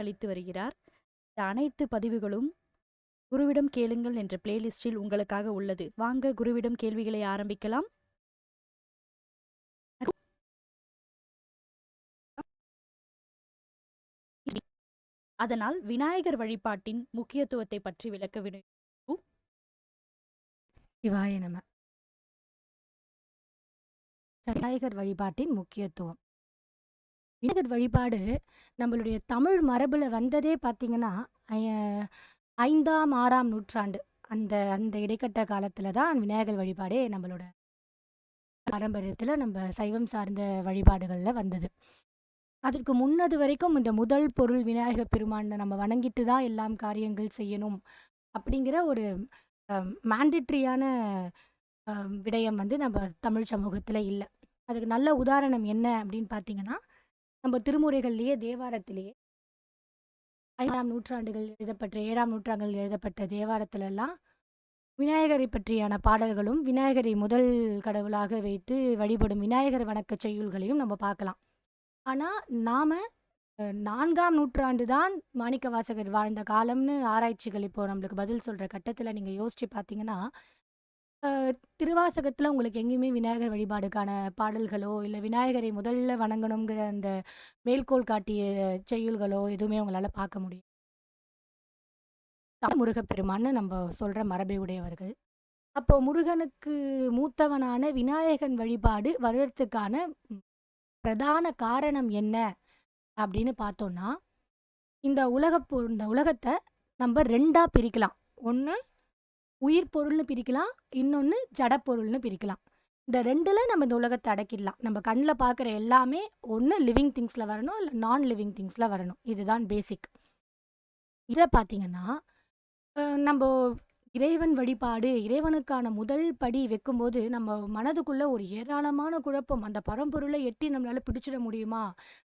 அளித்து வருகிறார். இந்த அனைத்து பதிவுகளும் குருவிடம் கேளுங்கள் என்ற பிளேலிஸ்டில் உங்களுக்காக உள்ளது. வாங்க குருவிடம் கேள்விகளை ஆரம்பிக்கலாம். அதனால் விநாயகர் வழிபாட்டின் முக்கியத்துவத்தை பற்றி விளக்க விடு சிவாய நம. விநாயகர் வழிபாட்டின் முக்கியத்துவம். விநாயகர் வழிபாடு நம்மளுடைய தமிழ் மரபில் வந்ததே பார்த்தீங்கன்னா ஐந்தாம் ஆறாம் நூற்றாண்டு. அந்த அந்த இடைக்கட்ட காலத்தில் தான் விநாயகர் வழிபாடே நம்மளோட பாரம்பரியத்தில் நம்ம சைவம் சார்ந்த வழிபாடுகளில் வந்தது. அதற்கு முன்னது வரைக்கும் இந்த முதல் பொருள் விநாயகர் பெருமானை நம்ம வணங்கிட்டு தான் எல்லாம் காரியங்கள் செய்யணும் அப்படிங்கிற ஒரு மேண்டிட்ரியான விடயம் வந்து நம்ம தமிழ் சமூகத்தில் இல்லை. அதுக்கு நல்ல உதாரணம் என்ன அப்படின்னு பார்த்தீங்கன்னா நம்ம திருமுறைகள்லேயே தேவாரத்திலேயே ஐந்தாம் நூற்றாண்டுகள் எழுதப்பட்ட ஏழாம் நூற்றாண்டுகள் எழுதப்பட்ட தேவாரத்திலெல்லாம் விநாயகரை பற்றியான பாடல்களும் விநாயகரை முதல் கடவுளாக வைத்து வழிபடும் விநாயகர் வணக்க செய்யுள்களையும் நம்ம பார்க்கலாம். ஆனால் நாம் நான்காம் நூற்றாண்டு தான் மாணிக்க வாசகர் வாழ்ந்த காலம்னு ஆராய்ச்சிகள் இப்போ நம்மளுக்கு பதில் சொல்கிற கட்டத்தில் நீங்கள் யோசித்து பார்த்தீங்கன்னா திருவாசகத்தில் உங்களுக்கு எங்கேயுமே விநாயகர் வழிபாடுக்கான பாடல்களோ இல்லை விநாயகரை முதல்ல வணங்கணுங்கிற அந்த மேல்கோள் காட்டிய செய்யுள்களோ எதுவுமே உங்களால் பார்க்க முடியும் தமிழ் முருகப்பெருமான்னு நம்ம சொல்கிற மரபை உடையவர்கள். அப்போ முருகனுக்கு மூத்தவனான விநாயகன் வழிபாடு வருவதற்கான பிரதான காரணம் என்ன அப்படின்னு பார்த்தோன்னா இந்த உலக இந்த உலகத்தை நம்ம ரெண்டாக பிரிக்கலாம். ஒன்று உயிர் பொருள்னு பிரிக்கலாம் இன்னொன்று ஜடப்பொருள்னு பிரிக்கலாம். இந்த ரெண்டில் நம்ம இந்த உலகத்தை அடக்கிடலாம். நம்ம கண்ணில் பார்க்குற எல்லாமே ஒன்று லிவிங் திங்ஸில் வரணும் இல்லை நான் லிவிங் திங்ஸில் வரணும். இதுதான் பேசிக் இதை பார்த்தீங்கன்னா நம்ம இறைவன் வழிபாடு இறைவனுக்கான முதல் படி வைக்கும்போது நம்ம மனதுக்குள்ள ஒரு ஏராளமான குழப்பம். அந்த பரம்பொருளை எட்டி நம்மளால பிடிச்சிட முடியுமா?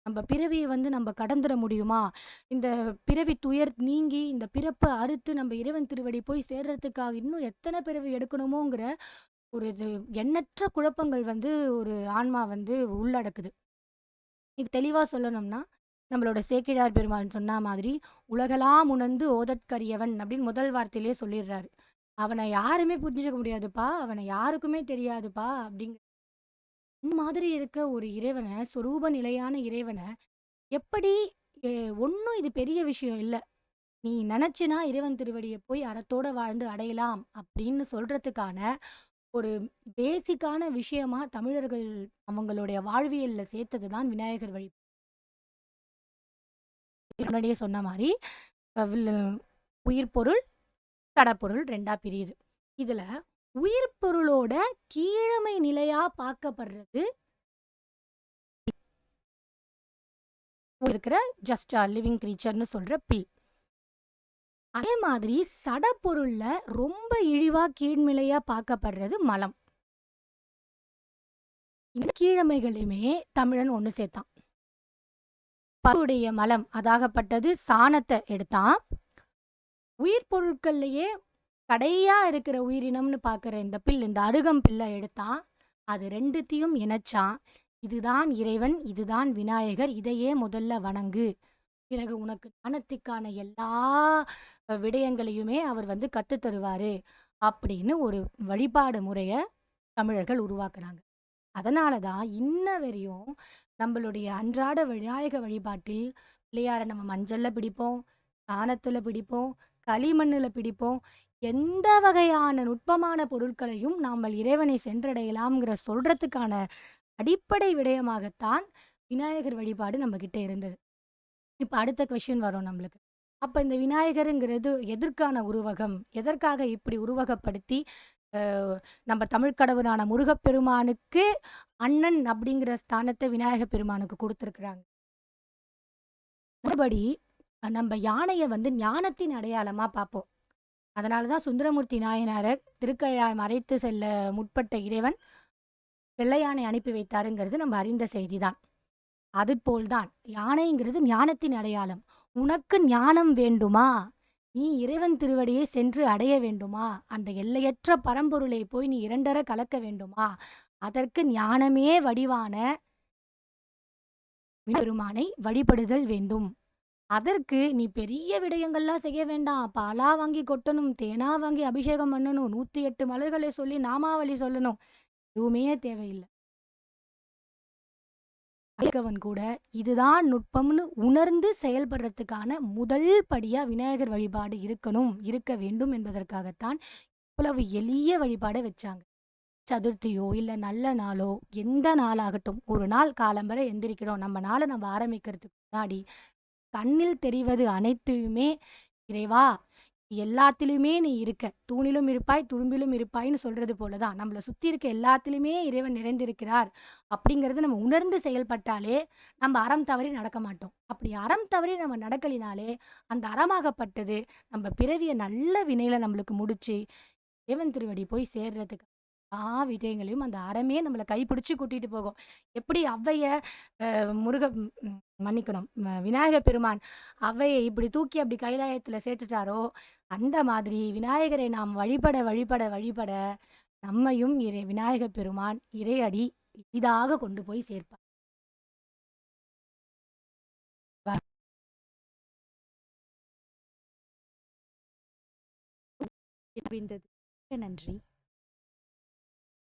நம்ம பிறவியை வந்து நம்ம கடந்துட முடியுமா? இந்த பிறவி துயர் நீங்கி இந்த பிறப்பை அறுத்து நம்ம இறைவன் திருவடி போய் சேர்றதுக்காக இன்னும் எத்தனை பிறவி எடுக்கணுமோங்கிற ஒரு இது எண்ணற்ற குழப்பங்கள் வந்து ஒரு ஆன்மா வந்து உள்ளடக்குது. இது தெளிவாக சொல்லணும்னா நம்மளோட சேக்கிழார் பெருமாள் சொன்ன மாதிரி உலகலாம் உணர்ந்து ஓதற்கரியவன் அப்படின்னு முதல் வார்த்தையிலே சொல்லிடுறாரு. அவனை யாருமே புரிஞ்சுக்க முடியாதுப்பா அவனை யாருக்குமே தெரியாதுப்பா அப்படிங்கிற இந்த மாதிரி இருக்க ஒரு இறைவனை சொரூப நிலையான இறைவனை எப்படி ஒன்றும் இது பெரிய விஷயம் இல்லை. நீ நினச்சினா இறைவன் திருவடியை போய் அறத்தோட வாழ்ந்து அடையலாம் அப்படின்னு சொல்கிறதுக்கான ஒரு பேசிக்கான விஷயமா தமிழர்கள் அவங்களுடைய வாழ்வியலில் சேர்த்தது தான் விநாயகர் வழி முன்னாடியே சொன்ன மாதிரி உயிர் பொருள் கடப்பொருள் ரெண்டா பிரியுது. இதுல உயிர் பொருளோட கீழமை நிலையா பார்க்கப்படுறது இருக்கிற ஜஸ்ட் லிவிங் கிரீச்சர்னு சொல்ற பில். அதே மாதிரி சடப்பொருளில் ரொம்ப இழிவா கீழ்நிலையா பார்க்கப்படுறது மலம். இந்த கீழமைகளையுமே தமிழன் ஒன்று சேர்த்தான். பசுடைய மலம் அதாகப்பட்டது சாணத்தை எடுத்தான். உயிர் பொருட்கள்லயே கடையா இருக்கிற உயிரினம்னு பார்க்குற இந்த பில் இந்த அருகம் பில்லை எடுத்தான். அது ரெண்டுத்தையும் இணைச்சான். இதுதான் இறைவன் இதுதான் விநாயகர் இதையே முதல்ல வணங்கு. பிறகு உனக்கு ஞானத்துக்கான எல்லா விடயங்களையுமே அவர் வந்து கற்றுத்தருவார் அப்படின்னு ஒரு வழிபாடு முறையை தமிழர்கள் உருவாக்குனாங்க. அதனால தான் இன்ன வரையும் நம்மளுடைய அன்றாட விநாயக வழிபாட்டில் பிள்ளையாரை நம்ம மஞ்சளில் பிடிப்போம் சாணத்தில் பிடிப்போம் களிமண்ணில் பிடிப்போம். எந்த வகையான நுட்பமான பொருட்களையும் நாம் இறைவனை சென்றடையலாம்ங்கிற சொல்கிறதுக்கான அடிப்படை விடயமாகத்தான் விநாயகர் வழிபாடு நம்மக்கிட்ட இருந்தது. இப்போ அடுத்த கொஷின் வரும் நம்மளுக்கு. அப்போ இந்த விநாயகருங்கிறது எதற்கான உருவகம்? எதற்காக இப்படி உருவகப்படுத்தி நம்ம தமிழ் கடவுளான முருகப்பெருமானுக்கு அண்ணன் அப்படிங்கிற ஸ்தானத்தை விநாயக பெருமானுக்கு கொடுத்துருக்குறாங்க. மறுபடி நம்ம யானையை வந்து ஞானத்தின் அடையாளமாக பார்ப்போம். அதனால தான் சுந்தரமூர்த்தி நாயனாரை திருக்கையாய் மறைத்து செல்ல முற்பட்ட இறைவன் வெள்ளையானை அனுப்பி வைத்தாருங்கிறது நம்ம அறிந்த செய்தி தான் அதுபோல்தான் யானைங்கிறது ஞானத்தின் அடையாளம். உனக்கு ஞானம் வேண்டுமா? நீ இறைவன் திருவடியை சென்று அடைய வேண்டுமா அந்த எல்லையற்ற பரம்பொருளை போய் நீ இரண்டர கலக்க வேண்டுமா அதற்கு ஞானமே வடிவான பெருமானை வழிபடுதல் வேண்டும் அதற்கு நீ பெரிய விடயங்கள்லாம் செய்ய வேண்டாம். பாலா வாங்கி கொட்டணும், தேனா வாங்கி அபிஷேகம் பண்ணணும், 108 மலர்களை சொல்லி நாமாவளி சொல்லணும். எதுவுமே தேவையில்லை அழகவன் கூட இதுதான் நுட்பம்னு உணர்ந்து செயல்படுறதுக்கான முதல் படியாக விநாயகர் வழிபாடு இருக்கணும், இருக்க வேண்டும் என்பதற்காகத்தான் இவ்வளவு எளிய வழிபாடை வச்சாங்க. சதுர்த்தியோ, இல்லை நல்ல நாளோ, எந்த நாளாகட்டும், ஒரு நாள் காலம்பர எந்திரிக்கிறோம். நம்ம நாளை நம்ம ஆரம்பிக்கிறதுக்கு முன்னாடி, கண்ணில் தெரிவது அனைத்தையுமே இறைவா எல்லாத்திலுமே நீ இருக்க. தூணிலும் இருப்பாய், துரும்பிலும் இருப்பாய்ன்னு சொல்றது போல தான். நம்மளை சுற்றி இருக்க எல்லாத்திலுமே இறைவன் நிறைந்திருக்கிறார். அப்படிங்கிறத நம்ம உணர்ந்து செயல்பட்டாலே, நம்ம அறம் தவறி நடக்க மாட்டோம். அப்படி அறம் தவறி நம்ம நடக்கலினாலே, அந்த அறமாகப்பட்டது நம்ம பிறவியை நல்ல வினையில நம்மளுக்கு முடிச்சு, இறைவன் திருவடி போய் சேர்றதுக்கு எல்லா விஜயங்களையும் அந்த அறமே நம்மளை கைப்பிடிச்சு கூட்டிட்டு போகும். எப்படி அவ்வைய முருக மன்னிக்கணும். விநாயகர் பெருமான் ஔவைய இப்படி தூக்கி அப்படி கைலாயத்தில் சேர்த்துட்டாரோ, அந்த மாதிரி விநாயகரை நாம் வழிபட, வழிபட, வழிபட நம்மையும் இறை விநாயகர் பெருமான் இறையடி இதாக கொண்டு போய் சேர்ப்பார். புரிந்தது. நன்றி.